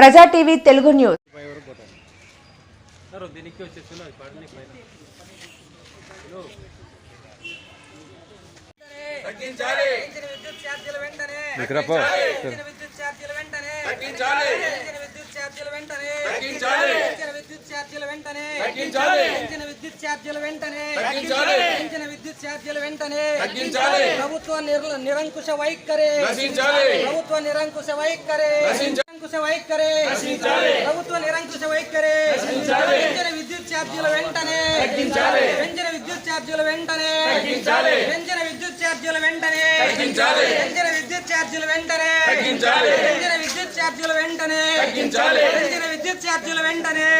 ప్రజా TV Telugu news. విద్యుత్ ఛార్జీల వెంటనే. విద్యుత్ ఛార్జీల వెంటనే. పెంచిన విద్యుత్ ఛార్జీల వెంటనే. ప్రభుత్వ నిర్- నిరంకుశ వైఖరి. ప్రభుత్వ నిరంకుశ వైఖరి నిరంకుశ వైఖరి. ప్రభుత్వ నిరంకుశ వైఖరి. పెంచిన విద్యుత్ ఛార్జీల వెంటనే. పెంచిన విద్యుత్ ఛార్జీల వెంటనే. పెంచిన విద్యుత్ ఛార్జీల వెంటనే. పెంచిన విద్యుత్ ఛార్జీల వెంటనే. పెంచిన విద్యుత్ ఛార్జీల వెంటనే. పెంచిన విద్యుత్ ఛార్జీల వెంటనే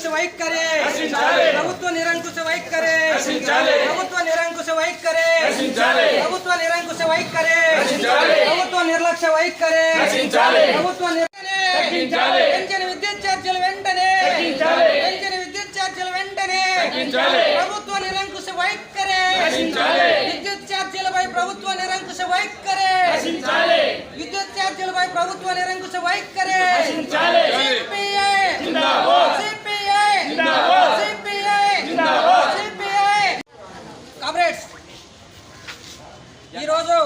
నిరంకుశ వైఖరి నశించాలి. ప్రభుత్వ నిరంకుశ వైఖరి నశించాలి. ప్రభుత్వ నిరంకుశ వైఖరి నశించాలి. ప్రభుత్వ నిరంకుశ వైఖరి నశించాలి. ప్రభుత్వ నిర్లక్ష్య వైఖరి నశించాలి. ప్రభుత్వ నిర్- తగ్గించాలి. పెంచిన విద్యుత్ ఛార్జీల వెంటనే తగ్గించాలి. పెంచిన విద్యుత్ ఛార్జీల వెంటనే తగ్గించాలి. ప్రభుత్వ నిరంకుశ వైఖరి నశించాలి. విద్యుత్ ఛార్జీలపై ప్రభుత్వ నిరంకుశ వైఖరి నశించాలి. విద్యుత్ ఛార్జీలపై ప్రభుత్వ నిరంకుశ వైఖరి నశించాలి. సిపిఐ జిందాబాద్. సిపిఐ జిందాబాద్. సిపిఐ జిందాబాద్. సిపిఐ కామ్రేడ్స్ ఈరోజు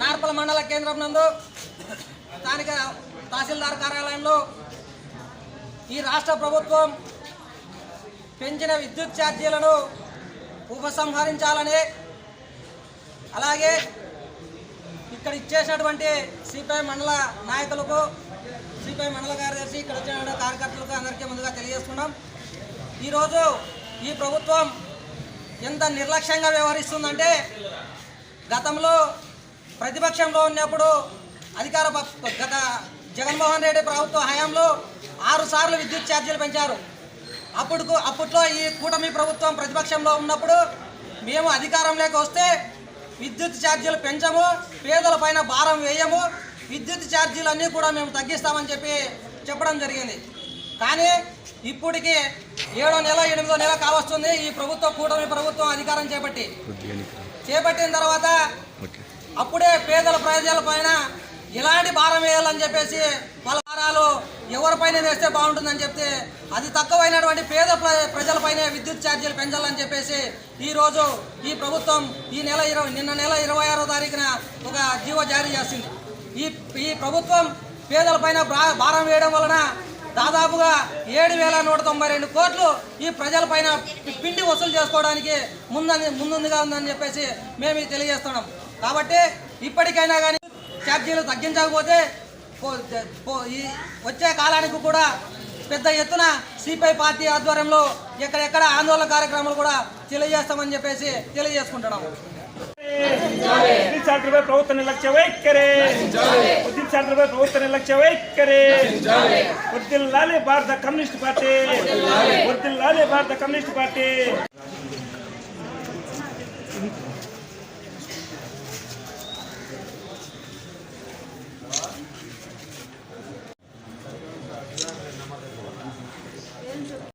నార్పల మండల కేంద్రం నందు స్థానిక తహసీల్దార్ కార్యాలయంలో ఈ రాష్ట్ర ప్రభుత్వం పెంచిన విద్యుత్ ఛార్జీలను ఉపసంహరించాలని అలాగే ఇక్కడ ఇచ్చేసినటువంటి సిపిఐ మండల నాయకులకు సిపిఐ మండల కార్యదర్శి ఇక్కడ వచ్చిన కార్యకర్తలకు అందరికీ ముందుగా తెలియజేస్తున్నాం. ఈరోజు ఈ ప్రభుత్వం ఎంత నిర్లక్ష్యంగా వ్యవహరిస్తుందంటే గతంలో ప్రతిపక్షంలో ఉన్నప్పుడు అధికార గత జగన్మోహన్ రెడ్డి ప్రభుత్వ హయాంలో ఆరు సార్లు విద్యుత్ ఛార్జీలు పెంచారు. అప్పుడు అప్పట్లో ఈ కూటమి ప్రభుత్వం ప్రతిపక్షంలో ఉన్నప్పుడు మేము అధికారంలోకి వస్తే విద్యుత్ ఛార్జీలు పెంచము పేదల పైన భారం వేయము విద్యుత్ ఛార్జీలు అన్నీ కూడా మేము తగ్గిస్తామని చెప్పి చెప్పడం జరిగింది. కానీ ఇప్పటికి ఏడో నెల ఎనిమిదో నెల కావస్తుంది. ఈ ప్రభుత్వ కూటమి ప్రభుత్వం అధికారం చేపట్టి. చేపట్టిన తర్వాత అప్పుడే పేదల ప్రజల పైన ఎలాంటి భారం వేయాలని చెప్పేసి వాళ్ళ భారాలు ఎవరిపైన వేస్తే బాగుంటుందని చెప్తే అది తక్కువైనటువంటి పేద ప్ర- ప్రజలపైనే విద్యుత్ ఛార్జీలు పెంచాలని చెప్పేసి ఈరోజు ఈ ప్రభుత్వం ఈ నెల ఇరవై నిన్న నెల ఇరవై ఆరో తారీఖున ఒక జీవో జారీ చేసింది. ఈ ఈ ప్రభుత్వం పేదలపైన భారం వేయడం వలన దాదాపుగా ఏడు వేల నూట తొంభై రెండు కోట్లు ఈ ప్రజలపైన పైన పిండి వసూలు చేసుకోవడానికి ముందని ముందుగా ఉందని చెప్పేసి మేము తెలియజేస్తున్నాం. కాబట్టి ఇప్పటికైనా కానీ ఛార్జీలు తగ్గించకపోతే ఈ వచ్చే కాలానికి కూడా పెద్ద ఎత్తున సిపిఐ పార్టీ ఆధ్వర్యంలో ఎక్కడెక్కడ ఆందోళన కార్యక్రమాలు కూడా తెలియజేస్తామని చెప్పేసి తెలియజేసుకుంటున్నాము విద్యుత్ శాంతిపై ప్రభుత్వ నిర్లక్ష్య వైఖరే విద్యుత్ శాంతిపై ప్రభుత్వ నిర్లక్ష్య వైఖరే వర్దిల్లాలి భారత కమ్యూనిస్ట్ పార్టీ వర్దిల్లాలి భారత కమ్యూనిస్ట్ పార్టీ